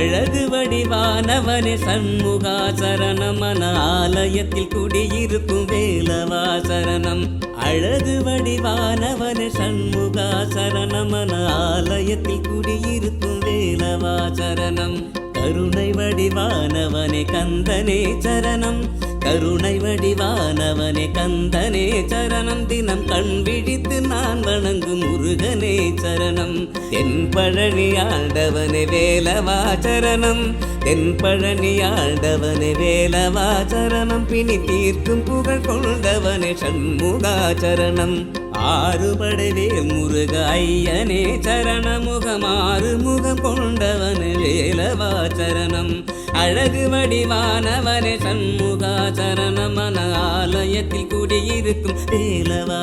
அழகு வடிவானவனே சண்முகா சரணமன ஆலயத்தில் குடியிருக்கும் வேலவா சரணம் அழகு வடிவானவனே சண்முகா சரணமன ஆலயத்தில் குடியிருக்கும் வேலவா சரணம் கருணை வடிவானவனே கந்தனே சரணம். கருணை வடிவானவனே கந்தனே சரணம். தினம் கண் விழித்து நான் வணங்கும் முருகனே சரணம். என் பழனி ஆண்டவனே வேலவா சரணம். தென்பழனி ஆண்டவனே வேலவாச்சரணம் பிணி தீர்க்கும் புகழ் கொண்டவனே சண்முகாச்சரணம் ஆறுபடவே முருக ஐயனே சரணமுகம் ஆறு முகம் கொண்டவனே வேலவாச்சரணம் அழகு வடிவானவனே சண்முகாச்சரணம் மன ஆலயத்தில் குடியிருக்கும் வேலவா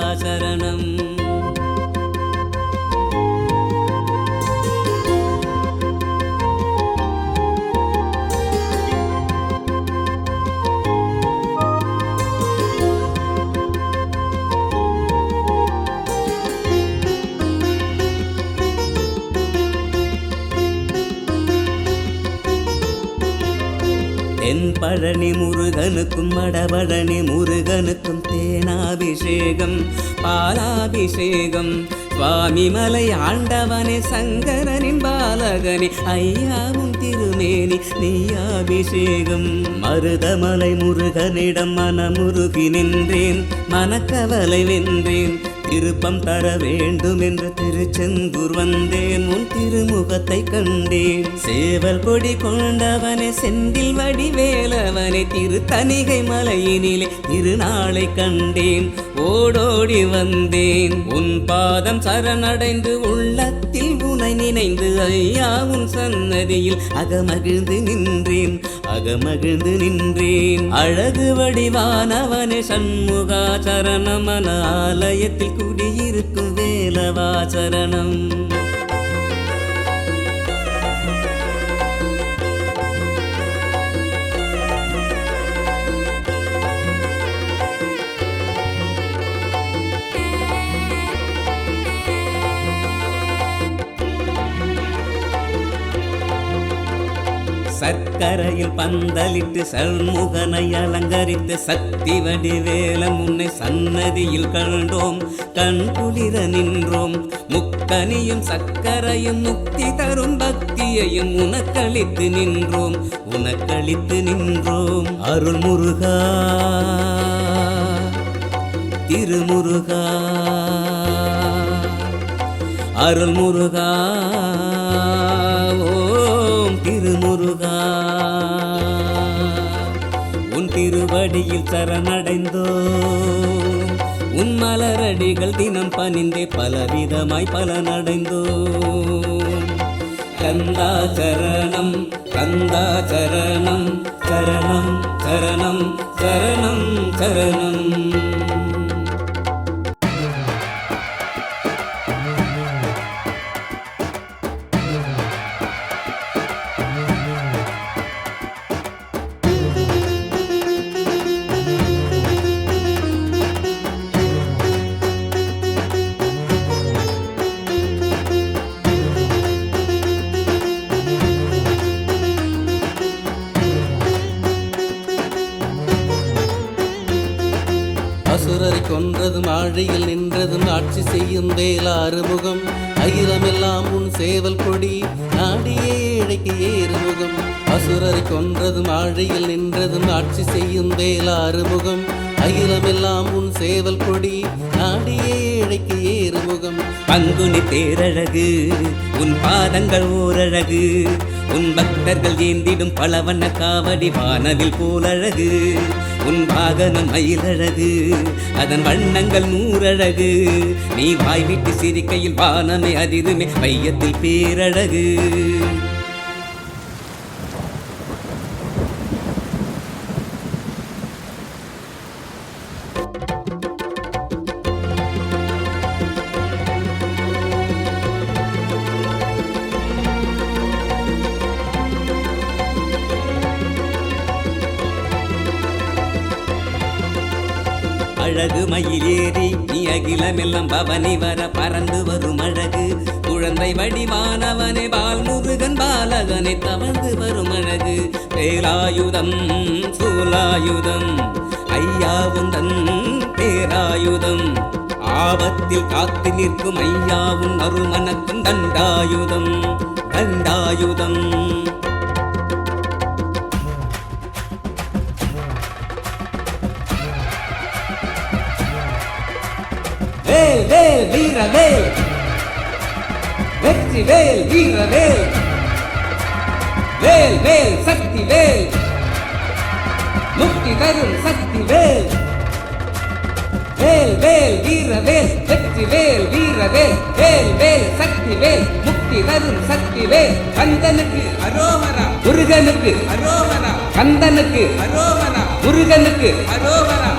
சரணம் பழனி முருகனுக்கும் வடபழனி முருகனுக்கும் தேனாபிஷேகம் பாலாபிஷேகம். சுவாமி மலை ஆண்டவனே சங்கரனின் பாலகனே ஐயாவும் திருமேனி நெய்யாபிஷேகம். மருதமலை முருகனிடம் மனமுருகி நின்றேன் மனக்கவலை வென்றேன். திருப்பம் தர வேண்டும் என்று திருச்செந்தூர் வந்தேன். உன் திருமுகத்தை கண்டேன். சேவல் கொடி கொண்டவனை செந்தில் வடிவேலவனை திருத்தணிகை மலையினிலே திருநாளை கண்டேன். ஓடோடி வந்தேன். உன் பாதம் சரணடைந்து உள்ளத்தில் உன்னை நினைந்து ஐயா உன் சன்னதியில் அகமகிழ்ந்து நின்றேன் அகமகிழ்ந்து நின்றேன். அழகு வடிவானவனே சண்முகா சரணமன ஆலயத்தில் குடியிருக்கும் வேலவா சரணம். சர்க்கரையில் பந்தலிட்டு சண்முகனை அலங்கரித்து சக்தி வடிவேல உன்னை சன்னதியில் கண்டோம். கண் குளிர நின்றோம். முக்கனியும் சர்க்கரையும் முக்தி தரும் பக்தியையும் உனக்களித்து நின்றோம். உனக்களித்து நின்றோம். அருள் முருகா திருமுருகா அருள் முருகா திருவடியில் சரணடைந்தோம் உன் மலரடிகள் தினம் பணிந்தே பலவிதமாய் பலனடைந்தோம் கந்தா சரணம் கந்தா சரணம் சரணம் சரணம் சரணம் சரணம். கொன்றதும் ஆழியில் நின்றதும் ஆட்சி செய்யும் வேலாறு முகம் அகிலமெல்லாம் உன் சேவல் கொடி நாடியே இழைக்கு ஏறுமுகம். அசுரரை கொன்றதும் ஆழியில் நின்றதும் ஆட்சி செய்யும் வேலாறு முகம் அகிலமெல்லாம் உன் சேவல் கொடி. நாடியே இழைக்கு ஏறுமுகம். பங்குனி தேரழகு உன் பாதங்கள் ஓரழகு. உன் பக்தர்கள் ஏந்திடும் பலவண்ண காவடி வானவில் போலழகு. உன் வாகனம் மயிலழகு. அதன் வண்ணங்கள் நூறழகு. நீ வாய்விட்டு சிரிக்கையில் வானமே அதிருமே மையத்தில் பேரழகு. அழகு மயிலேறி நீ அகிலமெல்லாம் பவனி வர பறந்து வரும் அழகு. குழந்தை வடிவானவனே பால் முருகன் பாலகனை தவழ்ந்து வரும் அழகு. வேலாயுதம் சூலாயுதம் ஐயாவுந்தன் பேராயுதம். ஆபத்தில் காத்து நிற்கும் ஐயாவும் அருமனக்கும் தண்டாயுதம் தண்டாயுதம். வேல் வேல் வீர வெற்றி வேல் வீர வேல் வேல் வேல் சக்தி வேல். முக்தி தரும் சக்தி வேல். வேல் வேல் வீர வேல் வெற்றி வேல் வீர வேல். வேல் வேல் சக்தி வேல் முக்தி தரும் சக்தி வேல். கந்தனுக்கு அரோகரா முருகனுக்கு அரோகரா கந்தனுக்கு அரோகரா முருகனுக்கு அரோகரா